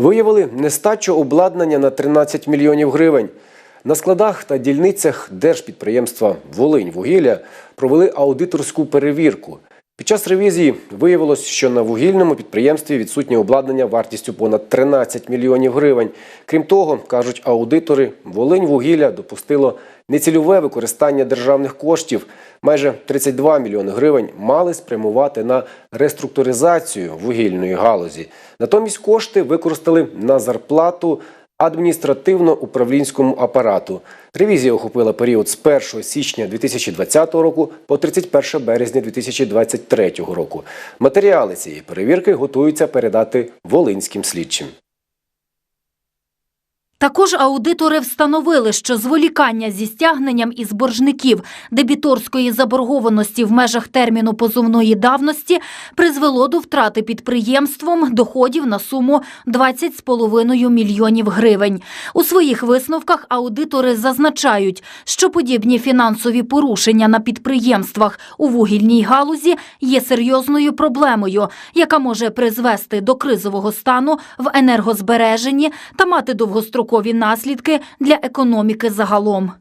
Виявили нестачу обладнання на 13 мільйонів гривень. На складах та дільницях держпідприємства Волинь вугілля провели аудиторську перевірку. Під час ревізії виявилось, що на вугільному підприємстві відсутнє обладнання вартістю понад 13 мільйонів гривень. Крім того, кажуть аудитори, Волинь вугілля допустило нецільове використання державних коштів. Майже 32 мільйони гривень мали спрямувати на реструктуризацію вугільної галузі. Натомість кошти використали на зарплату адміністративно-управлінському апарату. Ревізія охопила період з 1 січня 2020 року по 31 березня 2023 року. Матеріали цієї перевірки готуються передати волинським слідчим. Також аудитори встановили, що зволікання зі стягненням із боржників дебіторської заборгованості в межах терміну позовної давності призвело до втрати підприємством доходів на суму 20,5 мільйонів гривень. У своїх висновках аудитори зазначають, що подібні фінансові порушення на підприємствах у вугільній галузі є серйозною проблемою, яка може призвести до кризового стану в енергозбереженні та мати довгострокові наслідки для економіки загалом.